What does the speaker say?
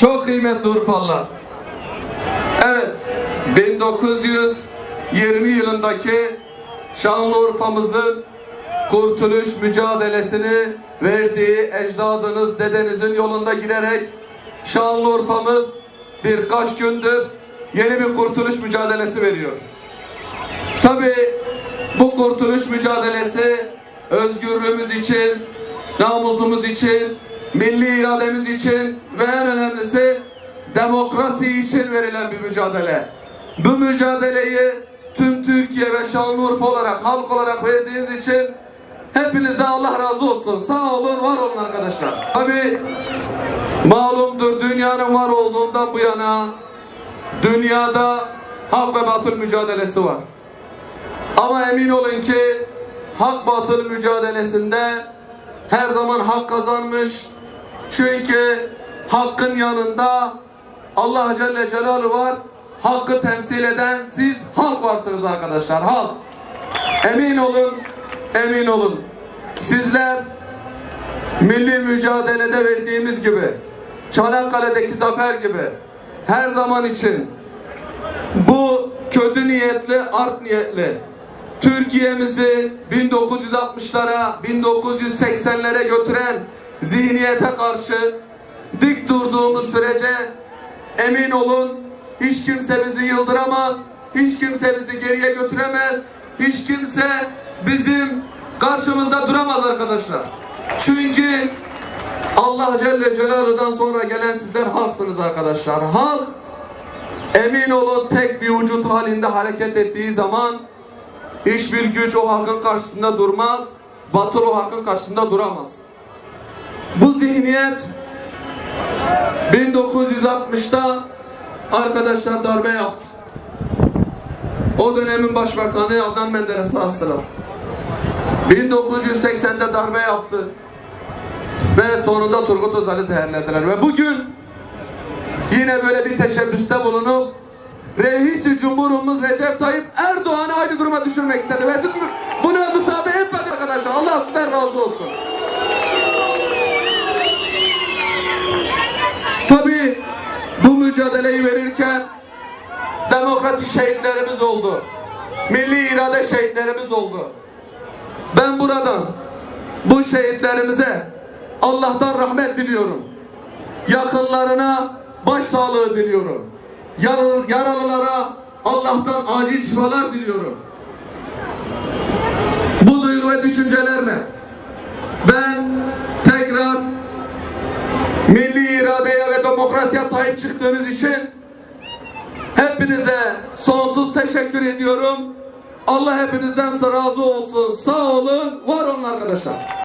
Çok kıymetli Urfalılar. Evet, 1920 yılındaki Şanlıurfa'mızın kurtuluş mücadelesini verdiği ecdadınız, dedenizin yolunda girerek Şanlıurfa'mız birkaç gündür yeni bir kurtuluş mücadelesi veriyor. Tabi bu kurtuluş mücadelesi özgürlüğümüz için, namusumuz için, milli irademiz için ve en önemlisi demokrasi için verilen bir mücadele. Bu mücadeleyi tüm Türkiye ve Şanlıurfa olarak, halk olarak verdiğiniz için hepinize Allah razı olsun. Sağ olun, var olun arkadaşlar. Tabi malumdur dünyanın var olduğundan bu yana dünyada hak ve batıl mücadelesi var. Ama emin olun ki hak batıl mücadelesinde her zaman hak kazanmış. Çünkü hakkın yanında Allah Celle Celaluhu var. Hakkı temsil eden siz halk varsınız arkadaşlar. Halk. Emin olun, emin olun. Sizler milli mücadelede verdiğimiz gibi Çanakkale'deki zafer gibi her zaman için bu kötü niyetli, art niyetli Türkiye'mizi 1960'lara, 1980'lere götüren zihniyete karşı dik durduğumuz sürece emin olun hiç kimse bizi yıldıramaz, hiç kimse bizi geriye götüremez, hiç kimse bizim karşımızda duramaz arkadaşlar. Çünkü Allah Celle Celaluhu'dan sonra gelen sizler halksınız arkadaşlar. Halk Emin olun tek bir vücut halinde hareket ettiği zaman hiçbir güç o halkın karşısında durmaz, batıl o halkın karşısında duramaz. Bu zihniyet 1960'ta arkadaşlar darbe yaptı. O dönemin başbakanı Adnan Menderes'e astılar. 1980'de darbe yaptı. Ve sonunda Turgut Özal'ı zehirlediler. Ve bugün yine böyle bir teşebbüste bulunup Reis-i Cumhurumuz Recep Tayyip Erdoğan'ı aynı duruma düşürmek istedi. Ve siz buna müsaade etmedi arkadaşlar. Allah sizden razı olsun. Tabii bu mücadeleyi verirken demokrasi şehitlerimiz oldu. Milli irade şehitlerimiz oldu. Ben buradan bu şehitlerimize Allah'tan rahmet diliyorum. Yakınlarına başsağlığı diliyorum. Yar- Yaralılara Allah'tan acil şifalar diliyorum. Bu duygu ve düşüncelerle ben tekrar milli demokrasiye sahip çıktığınız için hepinize sonsuz teşekkür ediyorum. Allah hepinizden razı olsun. Sağ olun, var olun arkadaşlar.